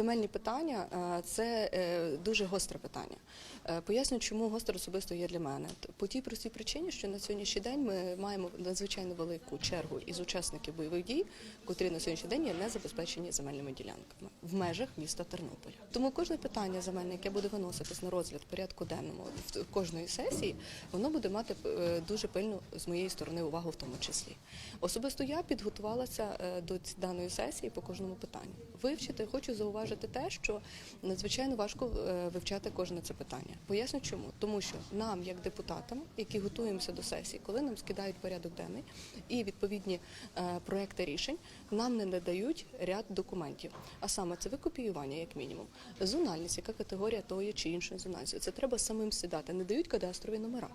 земельні питання е, це е, дуже гостре питання. Е, Поясню, чому гостре особисто є для мене. По тій простій причині, що на сьогоднішній день ми маємо надзвичайно велику чергу із учасників бойових дій, котрі на сьогоднішній день є не забезпечені земельними ділянками в межах міста Тернополя. Тому кожне питання земельне, яке буде виноситись на розгляд порядку денному в кожної сесії, воно буде мати дуже пильну з моєї сторони увагу в тому числі. Особисто я підготувалася до даної сесії по кожному питанню. Вивчити хочу зауважити те, що надзвичайно важко е, вивчати кожне це питання. Поясню чому, тому що нам, як депутатам, які готуємося до сесії, коли нам скидають порядок денний і відповідні е, проекти рішень, нам не надають ряд документів. А саме це викопіювання, як мінімум, зональність, яка категорія тої чи іншої зональності. Це треба самим сідати, не дають кадастрові номера.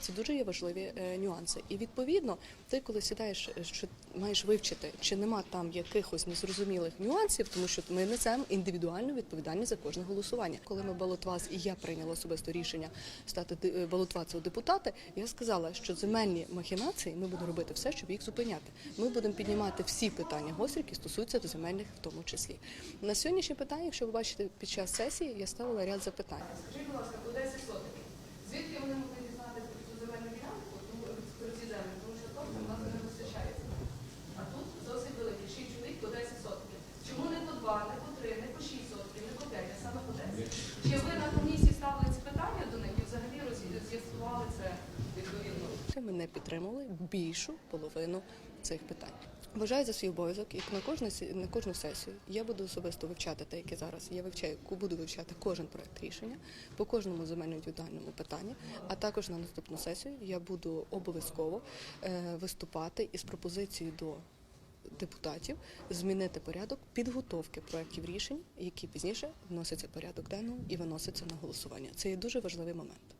Це дуже є важливі е, нюанси. І відповідно, ти, коли сідаєш, е, що маєш вивчити, чи нема там якихось незрозумілих нюансів, тому що ми несемо індивідуальну відповідальність за кожне голосування. Коли ми балотувалися, і я прийняла особисто рішення стати е, балотуватися у депутати, я сказала, що земельні махінації ми будемо робити все, щоб їх зупиняти. Ми будемо піднімати всі питання гострі, які стосуються до земельних, в тому числі. На сьогоднішнє питання, якщо ви бачите під час сесії, я ставила ряд запитань. Скажіть, будь ласка, 10 сотих. Звідки вони могли дізнатися про цю земельну ділянку, тому про ці землі, тому що тобто в нас не вистачається. А тут досить великий, 6 чоловік по 10 сотків. Чому не по 2, не по 3, не по 6 сотків, не по 5, а саме по 10? Чи ви на комісії ставили ці питання до них і взагалі роз- з'ясували це відповідно? Ми не підтримували більшу половину цих питань. Вважаю за свій обов'язок, як на кожну на кожну сесію я буду особисто вивчати те, яке зараз я вивчаю, буду вивчати кожен проект рішення по кожному земельно індивідуальному питанні. А також на наступну сесію я буду обов'язково е, виступати із пропозицією до депутатів змінити порядок підготовки проектів рішень, які пізніше вносяться в порядок денного і виносяться на голосування. Це є дуже важливий момент.